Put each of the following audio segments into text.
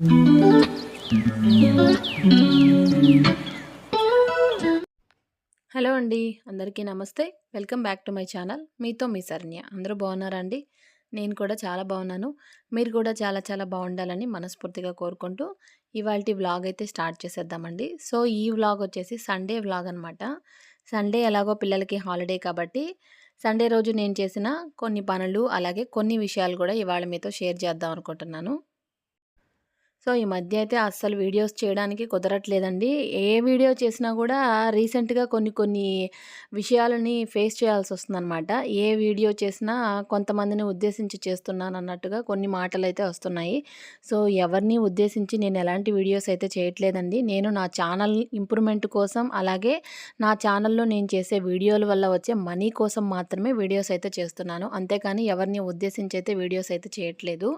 Hello అండి అందరికీ నమస్తే. Welcome back to my channel. మీతో మీ శరణ్య అందరూ బాగున్నారా అండి? నేను కూడా చాలా బాగున్నాను. మీరు కూడా చాలా చాలా బాగుండాలని మనస్ఫూర్తిగా కోరుకుంటూ ఇవాళ వ్లాగ్ అయితే స్టార్ట్ చేసేద్దామండి. సో ఈ వ్లాగ్ వచ్చేసి సండే వ్లాగ్ అనమాట సండే ఎలాగో పిల్లలకి హాలిడే కాబట్టి సండే రోజు నేను చేసిన కొన్ని పనులు అలాగే కొన్ని విషయాలు కూడా ఇవాళ మీతో షేర్ చేద్దాం అనుకుంటున్నాను. సో ఈ మధ్య అయితే అస్సలు వీడియోస్ చేయడానికి కుదరట్లేదండి. ఏ వీడియో చేసినా కూడా రీసెంట్గా కొన్ని కొన్ని విషయాలని ఫేస్ చేయాల్సి వస్తుందన్నమాట. ఏ వీడియో చేసినా కొంతమందిని ఉద్దేశించి చేస్తున్నాను అన్నట్టుగా కొన్ని మాటలు అయితే వస్తున్నాయి. సో ఎవరిని ఉద్దేశించి నేను ఎలాంటి వీడియోస్ అయితే చేయట్లేదండి. నేను నా ఛానల్ ఇంప్రూవ్మెంట్ కోసం అలాగే నా ఛానల్లో నేను చేసే వీడియోల వల్ల వచ్చే మనీ కోసం మాత్రమే వీడియోస్ అయితే చేస్తున్నాను. అంతేకాని ఎవరిని ఉద్దేశించి అయితే వీడియోస్ అయితే చేయట్లేదు.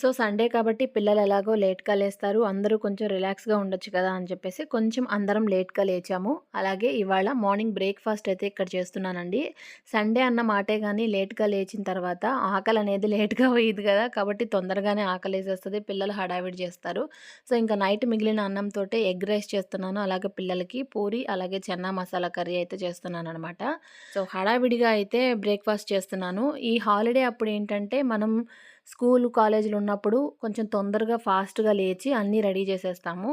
సో సండే కాబట్టి పిల్లలు ఎలాగో లేట్గా లేస్తారు. అందరూ కొంచెం రిలాక్స్గా ఉండొచ్చు కదా అని చెప్పేసి కొంచెం అందరం లేట్గా లేచాము. అలాగే ఇవాళ మార్నింగ్ బ్రేక్ఫాస్ట్ అయితే ఇక్కడ చేస్తున్నానండి. సండే అన్న మాటే కానీ లేట్గా లేచిన తర్వాత ఆకలి అనేది లేట్గా పోయేది కదా కాబట్టి తొందరగానే ఆకలి వేసేస్తుంది. పిల్లలు హడావిడి చేస్తారు. సో ఇంకా నైట్ మిగిలిన అన్నంతో ఎగ్ రైస్ చేస్తున్నాను. అలాగే పిల్లలకి పూరి అలాగే చెన్నా మసాలా కర్రీ అయితే చేస్తున్నాను అనమాట సో హడావిడిగా అయితే బ్రేక్ఫాస్ట్ చేస్తున్నాను. ఈ హాలిడే అప్పుడు ఏంటంటే మనం స్కూల్ కాలేజీలు ఉన్నప్పుడు కొంచెం తొందరగా ఫాస్ట్గా లేచి అన్నీ రెడీ చేసేస్తాము.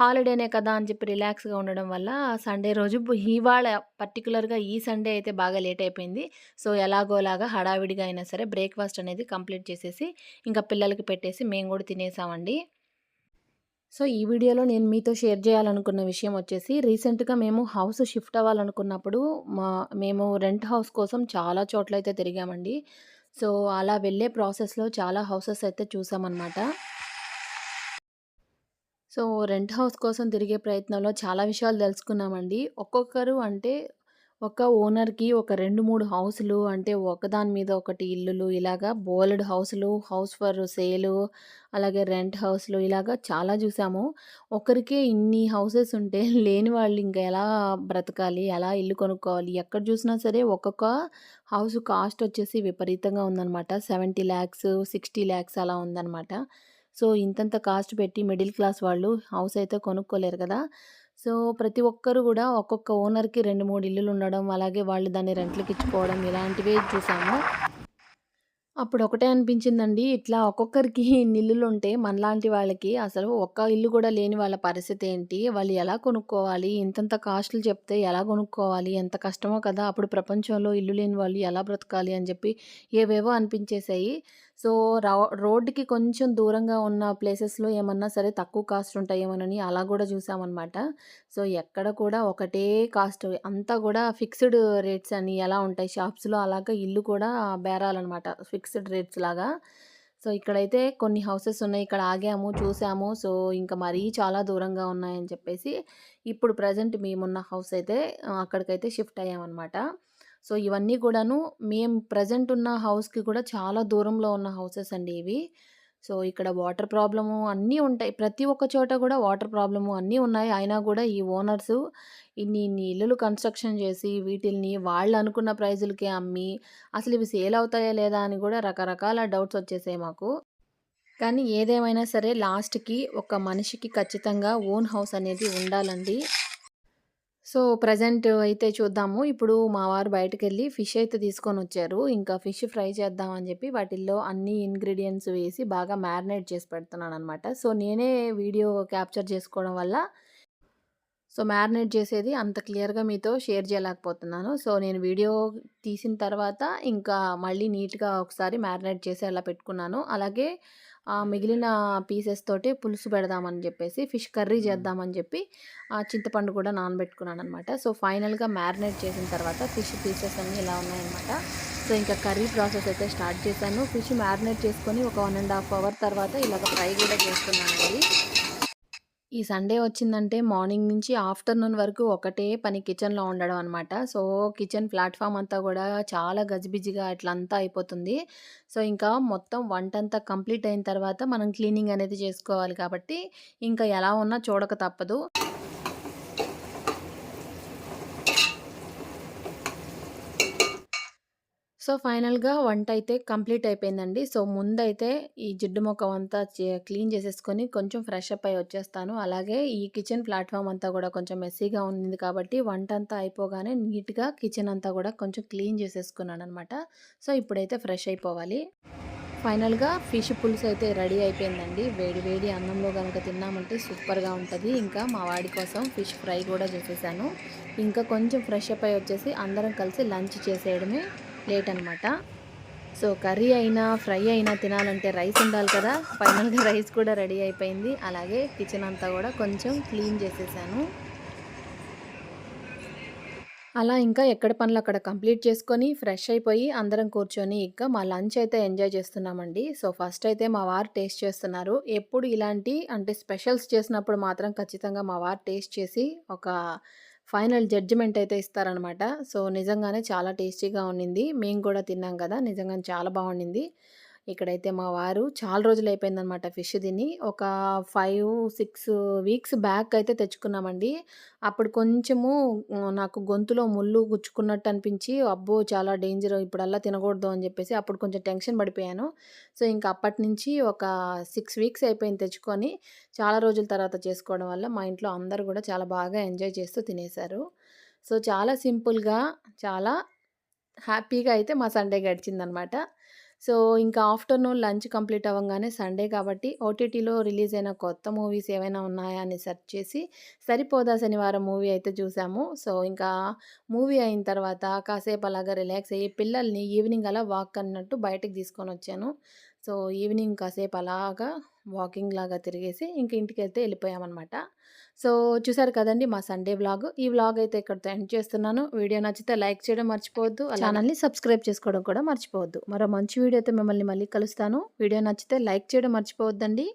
హాలిడేనే కదా అని చెప్పి రిలాక్స్గా ఉండడం వల్ల సండే రోజు ఇవాళ పర్టికులర్గా ఈ సండే అయితే బాగా లేట్ అయిపోయింది. సో ఎలాగోలాగా హడావిడిగా అయినా సరే బ్రేక్ఫాస్ట్ అనేది కంప్లీట్ చేసేసి ఇంకా పిల్లలకి పెట్టేసి మేము కూడా తినేసామండి. సో ఈ వీడియోలో నేను మీతో షేర్ చేయాలనుకున్న విషయం వచ్చేసి రీసెంట్గా మేము హౌస్ షిఫ్ట్ అవ్వాలనుకున్నప్పుడు మా మేము రెంట్ హౌస్ కోసం చాలా చోట్ల అయితే తిరిగామండి. సో అలా వెళ్ళే ప్రాసెస్‌లో చాలా హౌసెస్ అయితే చూసామన్నమాట. సో రెంట్ హౌస్ కోసం తిరిగే ప్రయత్నంలో చాలా విషయాలు తెలుసుకున్నామండి. ఒక్కొక్కరు అంటే ఒక ఓనర్‌కి ఒక రెండు మూడు హౌసులు అంటే ఒకదాని మీద ఒకటి ఇల్లులు ఇలాగా బోలెడ్ హౌసులు, హౌస్ ఫర్ సేలు, అలాగే రెంట్ హౌస్‌లు ఇలాగా చాలా చూసాము. ఒకరికే ఇన్ని హౌసెస్ ఉంటే లేని వాళ్ళు ఇంకా ఎలా బ్రతకాలి? ఎలా ఇల్లు కొనుక్కోవాలి? ఎక్కడ చూసినా సరే ఒక్కొక్క హౌస్ కాస్ట్ వచ్చేసి విపరీతంగా ఉందనమాట. సెవెంటీ ల్యాక్స్, సిక్స్టీ ల్యాక్స్ అలా ఉందనమాట. సో ఇంతంత కాస్ట్ పెట్టి మిడిల్ క్లాస్ వాళ్ళు హౌస్ అయితే కొనుక్కోలేరు కదా! సో ప్రతి ఒక్కరు కూడా ఒక్కొక్క ఓనర్‌కి రెండు మూడు ఇల్లులు ఉండడం, అలాగే వాళ్ళు దాన్ని రెంట్‌లకి ఇచ్చుకోవడం ఇలాంటివే చూసాము. అప్పుడు ఒకటే అనిపించిందండి. ఇట్లా ఒక్కొక్కరికి ఇన్నిల్లులుంటే మనలాంటి వాళ్ళకి అసలు ఒక్క ఇల్లు కూడా లేని వాళ్ళ పరిస్థితి ఏంటి? వాళ్ళు ఎలా కొనుక్కోవాలి? ఇంతంత కాస్ట్‌లు చెప్తే ఎలా కొనుక్కోవాలి? ఎంత కష్టమో కదా! అప్పుడు ప్రపంచంలో ఇల్లు లేని వాళ్ళు ఎలా బ్రతకాలి? అని చెప్పి ఏవేవో అనిపించేసాయి. సో రౌ రోడ్డుకి కొంచెం దూరంగా ఉన్న ప్లేసెస్‌లో ఏమన్నా సరే తక్కువ కాస్ట్ ఉంటాయేమోనని అలా కూడా చూసామనమాట. సో ఎక్కడ కూడా ఒకటే కాస్ట్ అంతా కూడా ఫిక్స్‌డ్ రేట్స్ అని ఎలా ఉంటాయి షాప్స్‌లో అలాగా ఇల్లు కూడా బేరాలనమాట. ఫిక్స్‌డ్ రేట్స్ లాగా. సో ఇక్కడైతే కొన్ని హౌసెస్ ఉన్నాయి. ఇక్కడ ఆగాము, చూసాము. సో ఇంకా మరీ చాలా దూరంగా ఉన్నాయని చెప్పేసి ఇప్పుడు ప్రజెంట్ మేమున్న హౌస్ అయితే అక్కడికైతే షిఫ్ట్ అయ్యామన్నమాట సో ఇవన్నీ కూడాను మేము ప్రజెంట్ ఉన్న హౌస్‌కి కూడా చాలా దూరంలో ఉన్న హౌసెస్ అండి ఇవి. సో ఇక్కడ వాటర్ ప్రాబ్లము అన్నీ ఉంటాయి. ప్రతి ఒక్క చోట కూడా వాటర్ ప్రాబ్లము అన్నీ ఉన్నాయి. అయినా కూడా ఈ ఓనర్సు ఇన్ని ఇన్ని ఇల్లులు కన్‌స్ట్రక్షన్ చేసి వీటిల్ని వాళ్ళు అనుకున్న ప్రైజులకే అమ్మి అసలు ఇవి సేల్ అవుతాయా లేదా అని కూడా రకరకాల డౌట్స్ వచ్చేసాయి మాకు. కానీ ఏదేమైనా సరే లాస్ట్‌కి ఒక మనిషికి ఖచ్చితంగా ఓన్ హౌస్ అనేది ఉండాలండి. సో ప్రజెంట్ అయితే చూద్దాము. ఇప్పుడు మా వారు బయటకెళ్ళి ఫిష్ అయితే తీసుకొని వచ్చారు ఇంకా ఫిష్ ఫ్రై చేద్దామని చెప్పి వాటిల్లో అన్ని ఇంగ్రీడియంట్స్ వేసి బాగా మ్యారినేట్ చేసి పెడుతున్నాను అనమాట సో నేనే వీడియో క్యాప్చర్ చేసుకోవడం వల్ల సో మ్యారినేట్ చేసేది అంత క్లియర్‌గా మీతో షేర్ చేయలేకపోతున్నాను. సో నేను వీడియో తీసిన తర్వాత ఇంకా మళ్ళీ నీట్‌గా ఒకసారి మ్యారినేట్ చేసి అలా పెట్టుకున్నాను. అలాగే మిగిలిన పీసెస్ తోటి పులుసు పెడదామని చెప్పేసి ఫిష్ కర్రీ చేద్దామని చెప్పి చింతపండు కూడా నానబెట్టుకున్నాను అనమాట సో ఫైనల్గా మ్యారినేట్ చేసిన తర్వాత ఫిష్ పీసెస్ అన్నీ ఇలా ఉన్నాయన్నమాట. సో ఇంకా కర్రీ ప్రాసెస్ అయితే స్టార్ట్ చేశాను. ఫిష్ మ్యారినేట్ చేసుకొని ఒక వన్ అండ్ హాఫ్ అవర్ తర్వాత ఇలాగ ఫ్రై కూడా చేస్తున్నానండి. ఈ సండే వచ్చిందంటే మార్నింగ్ నుంచి ఆఫ్టర్నూన్ వరకు ఒకటే పని కిచెన్లో ఉండడం అనమాట సో కిచెన్ ప్లాట్ఫామ్ అంతా కూడా చాలా గజిబిజిగా అట్లా అంతా అయిపోతుంది. సో ఇంకా మొత్తం వంట అంతా కంప్లీట్ అయిన తర్వాత మనం క్లీనింగ్ అనేది చేసుకోవాలి కాబట్టి ఇంకా ఎలా ఉన్నా చూడక తప్పదు. సో ఫైనల్గా వంట అయితే కంప్లీట్ అయిపోయిందండి. సో, ముందైతే ఈ జిడ్డు మొఖం అంతా చే క్లీన్ చేసేసుకొని కొంచెం ఫ్రెష్ అప్ అయి వచ్చేస్తాను. అలాగే ఈ కిచెన్ ప్లాట్ఫామ్ అంతా కూడా కొంచెం మెస్సీగా ఉంది కాబట్టి వంట అంతా అయిపోగానే నీట్‌గా కిచెన్ అంతా కూడా కొంచెం క్లీన్ చేసేసుకున్నాననమాట. సో, ఇప్పుడైతే ఫ్రెష్ అయిపోవాలి. ఫైనల్‌గా ఫిష్ పులుసు అయితే రెడీ అయిపోయిందండి. వేడి వేడి అన్నంలో కనుక తిన్నామంటే సూపర్‌గా ఉంటుంది ఇంకా మా వాడి కోసం ఫిష్ ఫ్రై కూడా చేసేసాను. ఇంకా కొంచెం ఫ్రెష్ అప్ అయి వచ్చేసి అందరం కలిసి లంచ్ చేసేయడమే లేట్ అనమాట. సో, కర్రీ అయినా, ఫ్రై అయినా తినాలంటే రైస్ ఉండాలి కదా! ఫైనల్‌గా రైస్ కూడా రెడీ అయిపోయింది. అలాగే కిచెన్ అంతా కూడా కొంచెం క్లీన్ చేసేసాను. అలా ఇంకా ఎక్కడ పనులు అక్కడ కంప్లీట్ చేసుకొని, ఫ్రెష్ అయిపోయి అందరం కూర్చొని ఇంకా మా లంచ్ అయితే ఎంజాయ్ చేస్తున్నామండి. సో, ఫస్ట్ అయితే మా వారు టేస్ట్ చేస్తున్నారు. ఎప్పుడు ఇలాంటి అంటే స్పెషల్స్ చేసినప్పుడు మాత్రం ఖచ్చితంగా మా వారు టేస్ట్ చేసి ఒక ఫైనల్ జడ్జిమెంట్ అయితే ఇస్తారనమాట. సో, నిజంగానే చాలా టేస్టీగా ఉండింది. మేము కూడా తిన్నాం కదా! నిజంగానే చాలా బాగుండింది ఇక్కడైతే మా వారు చాలా రోజులైపోయిందనమాట ఫిష్ తిని. ఒక 5, 6 వీక్స్ బ్యాక్ అయితే తెచ్చుకున్నామండి. అప్పుడు కొంచెము నాకు గొంతులో ముల్లు గుచ్చుకున్నట్టు అనిపించి, అబ్బో! చాలా డేంజర్ ఇప్పుడల్లా తినకూడదు అని చెప్పేసి అప్పుడు కొంచెం టెన్షన్ పడిపోయాను. సో, ఇంక అప్పటినుంచి ఒక సిక్స్ వీక్స్ అయిపోయింది తెచ్చుకొని. చాలా రోజుల తర్వాత చేసుకోవడం వల్ల మా ఇంట్లో అందరూ కూడా చాలా బాగా ఎంజాయ్ చేస్తూ తినేశారు. సో, చాలా సింపుల్‌గా, చాలా హ్యాపీగా అయితే మా సండే గడిచిందనమాట. సో, ఇంకా ఆఫ్టర్‌నూన్ లంచ్ కంప్లీట్ అవ్వగానే సండే కాబట్టి ఓటీటీలో రిలీజ్ అయిన కొత్త మూవీస్ ఏమైనా ఉన్నాయా అని సెర్చ్ చేసి 'సరిపోదా శనివారం' మూవీ అయితే చూసాము. సో, ఇంకా మూవీ అయిన తర్వాత కాసేపు అలాగా రిలాక్స్ అయ్యి పిల్లల్ని ఈవినింగ్ అలా వాక్ అన్నట్టు బయటికి తీసుకొని వచ్చాను సో, ఈవినింగ్ కాసేపు అలాగా వాకింగ్ లాగా తిరిగేసి ఇంక ఇంటికి వెళ్తే వెళ్ళిపోయామన్నమాట సో, చూసారు కదండీ మా సండే వ్లాగ్. ఈ వ్లాగ్ అయితే ఇక్కడితో ఎండ్ చేస్తున్నాను. వీడియో నచ్చితే లైక్ చేయడం మర్చిపోవద్దు. ఛానల్‌ని సబ్స్క్రైబ్ చేసుకోవడం కూడా మర్చిపోవద్దు. మరో మంచి వీడియోతో మిమ్మల్ని మళ్ళీ కలుస్తాను. వీడియో నచ్చితే లైక్ చేయడం మర్చిపోవద్దండి.